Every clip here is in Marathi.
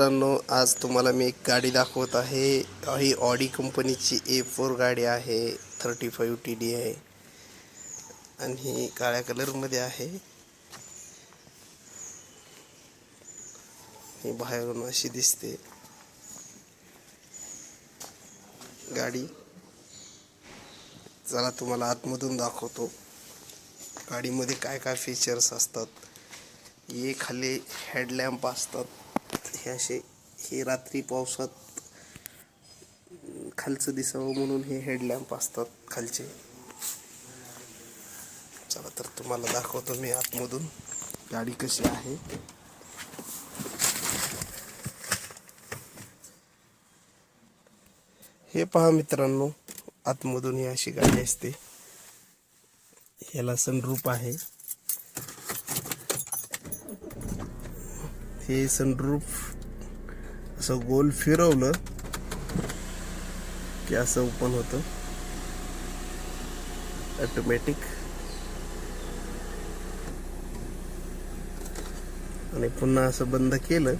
मित्रांनो आज तुम्हाला मी एक गाडी दाखवत आहे. ही ऑडी कंपनीची ए फोर गाडी आहे. थर्टी फाईव्ह टी डी आहे. आणि ही काळ्या कलरमध्ये आहे. ही बाहेरून अशी दिसते. गाडी. चला तुम्हाला आतमधून दाखवतो. गाडीमध्ये काय काय फीचर्स असतात? हे खाली हेडलॅम्प असतात. हे असे हे रात्री पावसात खालचं दिसावं म्हणून हे हेडलॅम्प असतात खालचे. चला तर तुम्हाला दाखवतो मी आतमधून गाडी कशी आहे. हे पहा मित्रांनो आतमधून ही अशी गाडी असते. ह्याला सनरूप आहे. हे सनरूफ असं गोल फिरवलं की असं ओपन होतं. ऑटोमॅटिक आणि पुन्हा असं बंद केलं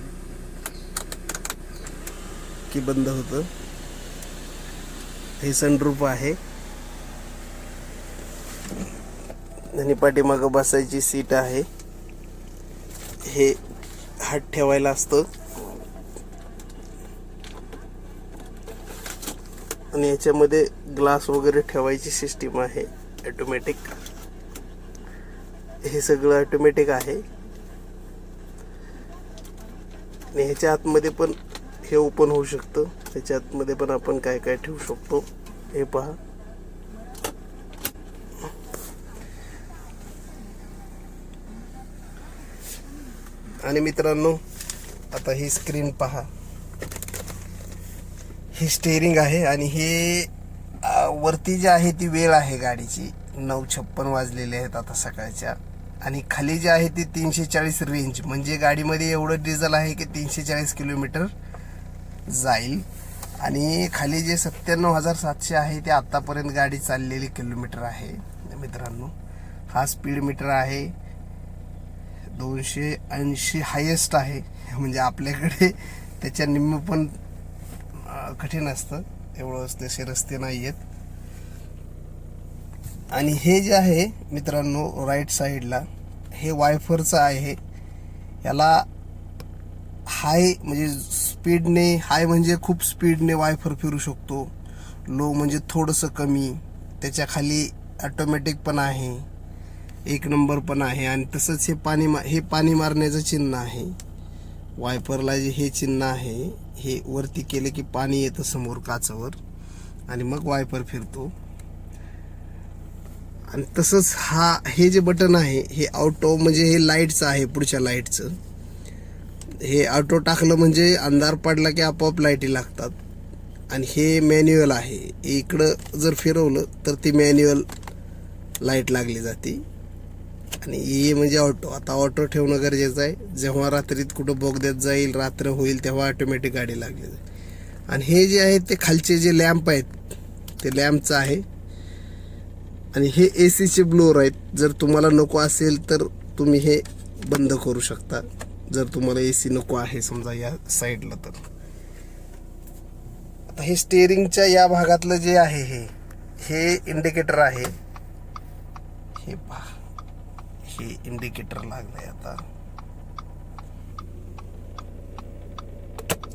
की बंद होतं. हे सनरूप आहे. आणि पाठीमागं बसायची सीट आहे. हे हात ठेवायला असतं. आणि याच्यामध्ये ग्लास वगैरे ठेवायची सिस्टीम आहे. ॲटोमॅटिक हे सगळं ऑटोमॅटिक आहे. आणि ह्याच्या आतमध्ये पण हे ओपन होऊ शकतं. ह्याच्या आतमध्ये पण आपण काय काय ठेवू शकतो. हे पहा. आणि मित्रांनो आता ही स्क्रीन पहा. हे स्टेअरिंग आहे आणि हे वरती जी आहे ती वेळ आहे गाडीची. नऊ छप्पन वाजलेले आहेत आता सकाळच्या. आणि खाली जे आहे ती तीनशे चाळीस रेंज म्हणजे गाडीमध्ये एवढं डिझेल आहे की तीनशे चाळीस किलोमीटर जाईल. आणि खाली जे सत्त्याण्णव हजार सातशे आहे ते आत्तापर्यंत गाडी चाललेली किलोमीटर आहे मित्रांनो. हा स्पीड मीटर आहे. दोनशे ऐंशी हायेस्ट आहे. म्हणजे आपल्याकडे त्याच्या निम्म पण कठीण असतं. एवढं तसे रस्ते नाही आहेत आणि हे जे आहे मित्रांनो राईट साईडला हे वायफरचं आहे. याला हाय म्हणजे स्पीडने हाय म्हणजे खूप स्पीडने वायफर फिरू शकतो. लो म्हणजे थोडंसं कमी. त्याच्याखाली ऑटोमॅटिक पण आहे. एक नंबर पण आहे. आणि तसंच हे पाणी मा हे पाणी मारण्याचं चिन्ह आहे. वायपरला जे हे चिन्ह आहे हे वरती केले की पाणी येतं समोर काचावर आणि मग वायपर फिरतो. आणि तसंच हा हे जे बटन आहे हे ऑटो म्हणजे हे लाईटचं आहे पुढच्या लाईटचं हे ऑटो टाकलं म्हणजे अंधार पडला की आपोआप लाईटी लागतात. आणि हे मॅन्युअल आहे. इकडं जर फिरवलं तर ती मॅन्युअल लाइट लागली जाते. आणि हे म्हणजे ऑटो आता ऑटो ठेवणं गरजेचं आहे. जेव्हा रात्रीत कुठं बोगद्यात जाईल रात्र होईल तेव्हा ऑटोमॅटिक गाडी लागली जाईल. आणि हे जे आहे ते खालचे जे लॅम्प आहेत ते लॅम्पचं आहे. आणि हे ए सीचे ब्लोअर आहेत. जर तुम्हाला नको असेल तर तुम्ही हे बंद करू शकता. जर तुम्हाला ए सी नको आहे समजा या साईडला तर. आता हे स्टेअरिंगच्या या भागातलं जे आहे हे हे इंडिकेटर आहे. हे पहा. हे इंडिकेटर लागलंय आता.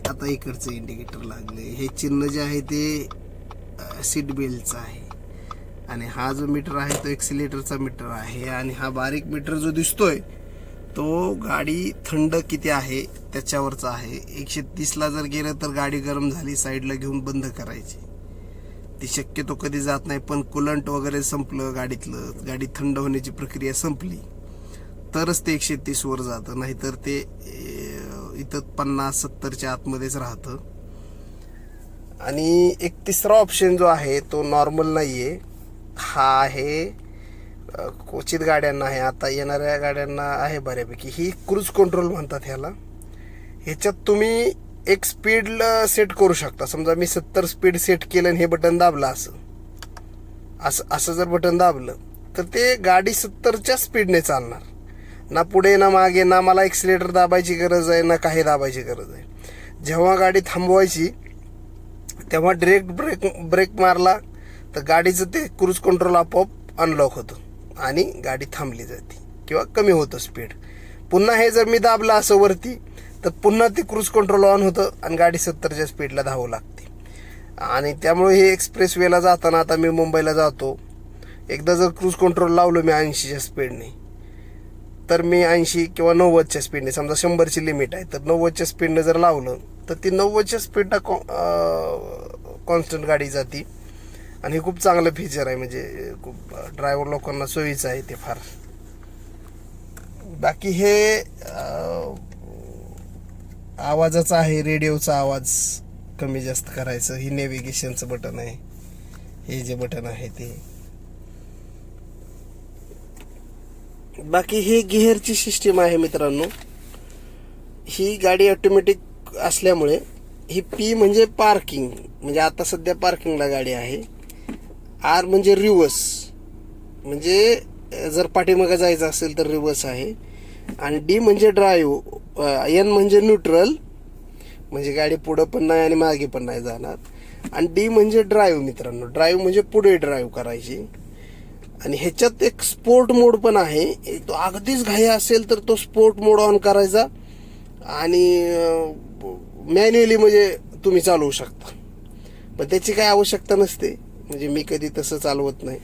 आता इकडचं इंडिकेटर लागले हे चिन्ह जे आहे ते सीट बेल्टचं आहे. आणि हा जो मीटर आहे तो एक्सिलेटरचा मीटर आहे. आणि हा बारीक मीटर जो दिसतोय तो गाडी थंड किती आहे त्याच्यावरचा आहे. एकशे तीसला जर गेलं तर गाडी गरम झाली साईडला घेऊन बंद करायची. ती शक्यतो कधी जात नाही पण कुलंट वगैरे संपलं गाडीतलं. गाडी थंड होण्याची प्रक्रिया संपली. तरच ते एकशे तीसवर जातं नाहीतर ते इथं पन्नास सत्तरच्या आतमध्येच राहतं. आणि एक तिसरा ऑप्शन जो आहे तो नॉर्मल नाही आहे हा आहे क्वचित गाड्यांना आहे. आता येणाऱ्या गाड्यांना आहे बऱ्यापैकी. ही क्रूज कंट्रोल म्हणतात ह्याला. ह्याच्यात तुम्ही एक स्पीड सेट करू शकता. समजा मी सत्तर स्पीड सेट केलं आणि हे बटन दाबलं असं. असं असं जर बटन दाबलं तर ते गाडी सत्तरच्या स्पीडने चालणार. ना पुढे ना मागे ना मला एक्सिलेटर दाबायची गरज आहे ना काही दाबायची गरज आहे. जेव्हा गाडी थांबवायची तेव्हा डिरेक्ट ब्रेक ब्रेक मारला तर गाडीचं ते क्रूज कंट्रोल आपोआप अनलॉक होतं आणि गाडी थांबली जाते किंवा कमी होतं स्पीड पुन्हा हे जर मी दाबलं असं वरती तर पुन्हा ते क्रूज कंट्रोल ऑन होतं आणि गाडी सत्तरच्या स्पीडला धावू लागते. आणि त्यामुळे हे एक्सप्रेस वेला जाताना आता मी मुंबईला जातो. एकदा जर क्रूज कंट्रोल लावलं मी ऐंशीच्या स्पीडने तर मी ऐंशी किंवा नव्वदच्या स्पीडने समजा शंभरची लिमिट आहे तर नव्वदच्या स्पीडने जर लावलं तर ती नव्वदच्या स्पीडला कॉन्स्टंट गाडी जाती. आणि हे खूप चांगलं फीचर आहे म्हणजे खूप ड्रायव्हर लोकांना सोयीचं आहे ते फार. बाकी हे आवाजाचा आहे रेडिओचा आवाज कमी जास्त करायचं. ही नेव्हिगेशनचं बटन आहे. हे जे बटन आहे ते. बाकी ही गिअरची सिस्टीम आहे मित्रांनो. ही गाडी ऑटोमॅटिक असल्यामुळे ही पी म्हणजे पार्किंग म्हणजे आता सध्या पार्किंगला गाडी आहे. आर म्हणजे रिवर्स म्हणजे जर पाठीमागं जायचं असेल तर रिवर्स आहे. आणि डी म्हणजे ड्राईव्ह एन म्हणजे न्यूट्रल म्हणजे गाडी पुढं पण नाही आणि मागे पण नाही जाणार. आणि डी म्हणजे ड्राईव्ह मित्रांनो ड्राईव्ह म्हणजे पुढे ड्राईव्ह करायची. आणि ह्याच्यात एक स्पोर्ट मोड पण आहे. एक तो अगदीच घाई असेल तर तो स्पोर्ट मोड ऑन करायचा. आणि मॅन्युअली म्हणजे तुम्ही चालवू शकता. पण त्याची काय आवश्यकता नसते. म्हणजे मी कधी तसं चालवत नाही.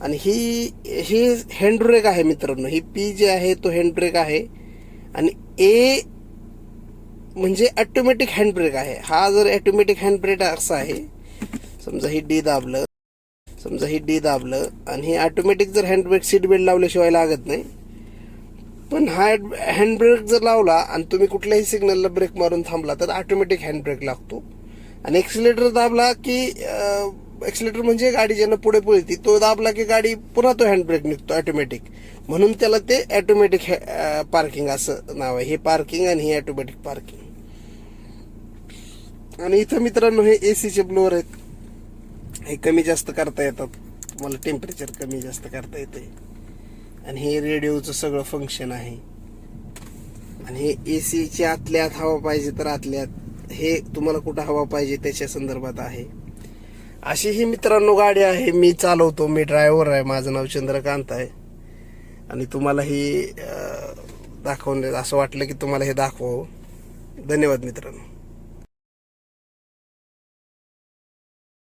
आणि ही ही हँडब्रेक आहे मित्रांनो. ही पी जे आहे तो हँडब्रेक आहे. आणि ए म्हणजे ॲटोमॅटिक हँडब्रेक आहे. हा जर ॲटोमॅटिक हँडब्रेक असा आहे समजा ही डी दाबलं समजा ही डी दाबलं आणि हे ऑटोमॅटिक जर हँडब्रेक सीट बेल्ट लावल्याशिवाय लागत नाही. पण हा हँडब्रेक जर लावला आणि तुम्ही कुठल्याही सिग्नलला ब्रेक मारून थांबला तर ऑटोमॅटिक हँडब्रेक लागतो. आणि एक्सिलेटर दाबला की एक्सिलेटर म्हणजे गाडी ज्यानं पुढे पळती तो दाबला की गाडी पुन्हा तो हँडब्रेक निघतो ऑटोमॅटिक म्हणून त्याला ते ऑटोमॅटिक पार्किंग असं नाव आहे. हे पार्किंग आणि हे ऑटोमॅटिक पार्किंग आणि इथं मित्रांनो हे एसीचे ब्लोअर आहेत. हे कमी जास्त करता येतात तुम्हाला टेम्परेचर कमी जास्त करता येते आणि हे रेडिओचं सगळं फंक्शन आहे. आणि हे एसीची आतल्या आत हवा पाहिजे तर आतल्यात. हे तुम्हाला कुठं हवा पाहिजे त्याच्या संदर्भात आहे. अशी ही मित्रांनो गाडी आहे. मी चालवतो. मी ड्रायव्हर आहे. माझं नाव चंद्रकांत आहे. आणि तुम्हाला ही दाखवून असं वाटलं की तुम्हाला हे दाखवावं. धन्यवाद मित्रांनो.